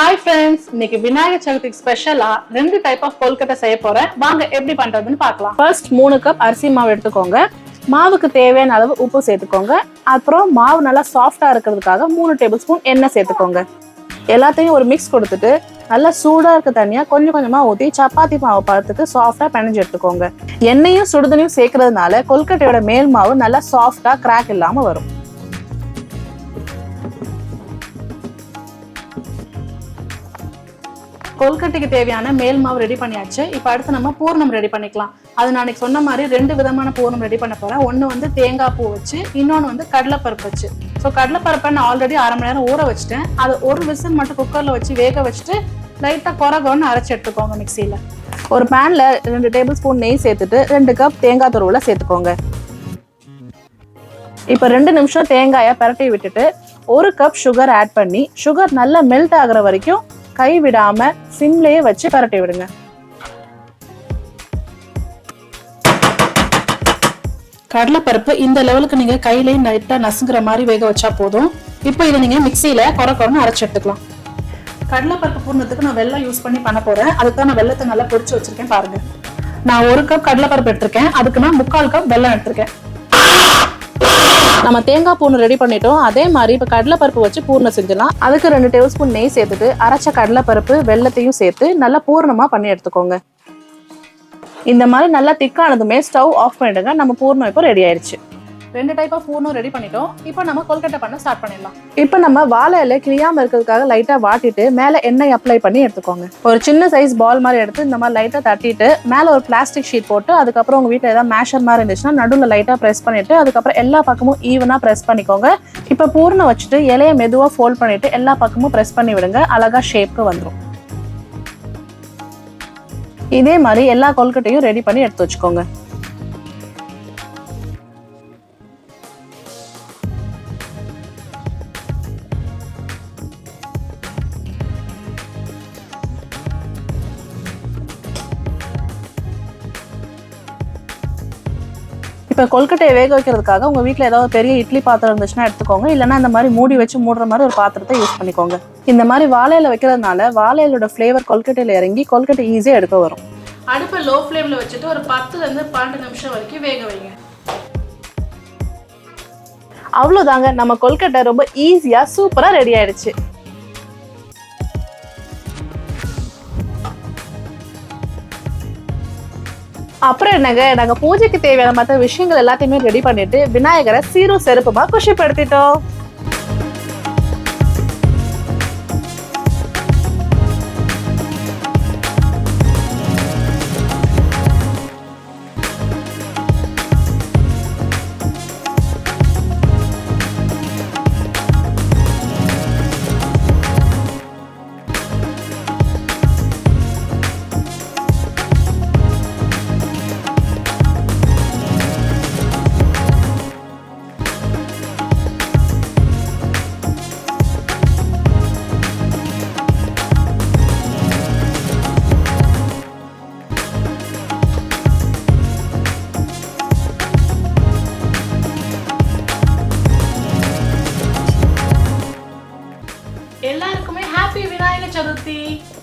Hi friends இன்னைக்கு விநாயகர் சதுர்த்திக்கு ஸ்பெஷலா ரெண்டு டைப் ஆஃப் கொல்கட்டை செய்ய போறேன். வாங்க எப்படி பண்றதுன்னு பார்க்கலாம். ஃபர்ஸ்ட் மூணு கப் அரிசி மாவு எடுத்துக்கோங்க. மாவுக்கு தேவையான அளவு உப்பு சேர்த்துக்கோங்க. அப்புறம் மாவு நல்லா சாஃப்டா இருக்கிறதுக்காக மூணு டேபிள் ஸ்பூன் எண்ணெய் சேர்த்துக்கோங்க. எல்லாத்தையும் ஒரு மிக்ஸ் கொடுத்துட்டு நல்லா சூடா இருக்க தண்ணியா கொஞ்சம் கொஞ்சமா ஊத்தி சப்பாத்தி மாவு பழத்துக்கு சாஃப்டா பிணைஞ்சு எடுத்துக்கோங்க. எண்ணெயும் சுடுதண்ணியும் சேர்க்கறதுனால கொல்கட்டையோட மேல் மாவு நல்லா சாஃப்டா கிராக் இல்லாம வரும். கொல்கட்டைக்கு தேவையான மேல் மாவு ரெடி பண்ணியாச்சு. இப்போ அடுத்து நம்ம பூர்ணம் ரெடி பண்ணிக்கலாம். அது நான் அன்னைக்கு சொன்ன மாதிரி ரெண்டு விதமான பூர்ணம் ரெடி பண்ண போறேன். ஒன்று வந்து தேங்காய் பூ வச்சு இன்னொன்று வந்து கடலைப்பருப்பு வச்சு. ஸோ கடலைப்பருப்பை நான் ஆல்ரெடி அரை மணி நேரம் ஊற வச்சுட்டேன். அது ஒரு விசில் மட்டும் குக்கரில் வச்சு வேக வச்சுட்டு லைட்டாக குறகொன்னு அரைச்சி எடுத்துக்கோங்க மிக்சியில் ஒரு பேனில் ரெண்டு டேபிள் ஸ்பூன் நெய் சேர்த்துட்டு ரெண்டு கப் தேங்காய் துருவில் சேர்த்துக்கோங்க. இப்போ ரெண்டு நிமிஷம் தேங்காயை பரட்டி விட்டுட்டு ஒரு கப் சுகர் ஆட் பண்ணி சுகர் நல்லா மெல்ட் ஆகிற வரைக்கும் கை விடாம சிம்லயே வச்சு பரட்டி விடுங்க. கடலைப்பருப்பு இந்த லெவலுக்கு நீங்க கையிலேயே லைட்டா நசுங்குற மாதிரி வேக வச்சா போதும். இப்போ இதை நீங்க மிக்சியில குறை குறைன்னு அரைச்சு எடுத்துக்கலாம். கடலைப்பருப்பு பூர்ணத்துக்கு நான் வெள்ளம் யூஸ் பண்ணி பண்ண போறேன். அதுக்கு நான் வெள்ளத்தை நல்லா பொரிச்சு வச்சிருக்கேன் பாருங்க. நான் ஒரு கப் கடலைப்பருப்பு எடுத்திருக்கேன். அதுக்கு நான் முக்கால் கப் வெல்லம் எடுத்திருக்கேன். நம்ம தேங்காய் பூர்ணம் ரெடி பண்ணிட்டோம். அதே மாதிரி இப்போ கடலைப்பருப்பு வச்சு பூர்ணம் செஞ்சிடலாம். அதுக்கு ரெண்டு டேபிள் ஸ்பூன் நெய் சேர்த்துட்டு அரைச்ச கடலைப்பருப்பு வெள்ளத்தையும் சேர்த்து நல்லா பூர்ணமா பண்ணி எடுத்துக்கோங்க. இந்த மாதிரி நல்லா திக்கானதுமே ஸ்டவ் ஆஃப் பண்ணிடுங்க. நம்ம பூர்ணம் இப்போ ரெடி ஆயிடுச்சு ரெண்டு டைப் ஆஃப் பூர்ணம் ரெடி பண்ணிட்டோம். இப்போ நம்ம கொல்கட்டை பண்ண ஸ்டார்ட் பண்ணிடலாம். இப்போ நம்ம வாழை இலை கிளியாம இருக்கிறதுக்காக லைட்டா வாட்டிட்டு மேல எண்ணெய் அப்ளை பண்ணி எடுத்துக்கோங்க. ஒரு சின்ன சைஸ் பால் மாதிரி எடுத்து இந்த மாதிரி லைட்டா தட்டிட்டு மேல ஒரு பிளாஸ்டிக் ஷீட் போட்டு அதுக்கப்புறம் உங்க வீட்டில் ஏதாவது மேஷர் மாதிரி இருந்துச்சுன்னா நடுவில் லைட்டா ப்ரெஸ் பண்ணிட்டு அதுக்கப்புறம் எல்லா பக்கமும் ஈவனா ப்ரெஸ் பண்ணிக்கோங்க. இப்போ பூர்ணம் வச்சுட்டு இலையை மெதுவா ஃபோல்ட் பண்ணிட்டு எல்லா பக்கமும் ப்ரெஸ் பண்ணி விடுங்க. அழகா ஷேப்க்கு வந்துடும் இதே மாதிரி எல்லா கொல்கட்டையும் ரெடி பண்ணி எடுத்து வச்சுக்கோங்க. இப்போ கொல்கட்டையை வேக வைக்கிறதுக்காக உங்கள் வீட்டில் ஏதாவது பெரிய இட்லி பாத்திரம் இருந்துச்சுன்னா எடுத்துக்கோங்க. இல்லைன்னா இந்த மாதிரி மூடி வச்சு மூடுற மாதிரி ஒரு பாத்திரத்தை யூஸ் பண்ணிக்கோங்க. இந்த மாதிரி வாழையில வைக்கிறதுனால வாழையிலோட ஃப்ளேவர் கொல்கட்டையில் இறங்கி கொல்கட்டை ஈஸியாக எடுக்க வரும். அடுப்பை லோ ஃப்ளேமில் வச்சுட்டு ஒரு பத்துலேருந்து பன்னெண்டு நிமிஷம் வரைக்கும் வேக வைங்க. அவ்வளோதாங்க நம்ம கொல்கட்டை ரொம்ப ஈஸியாக சூப்பராக ரெடி ஆயிடுச்சு. அப்புறம் என்னங்க நாங்க பூஜைக்கு தேவையான மற்ற விஷயங்கள் எல்லாத்தையுமே ரெடி பண்ணிட்டு விநாயகரை சீரும் செருப்புமா குஷிப்படுத்திட்டோம். Shadowti.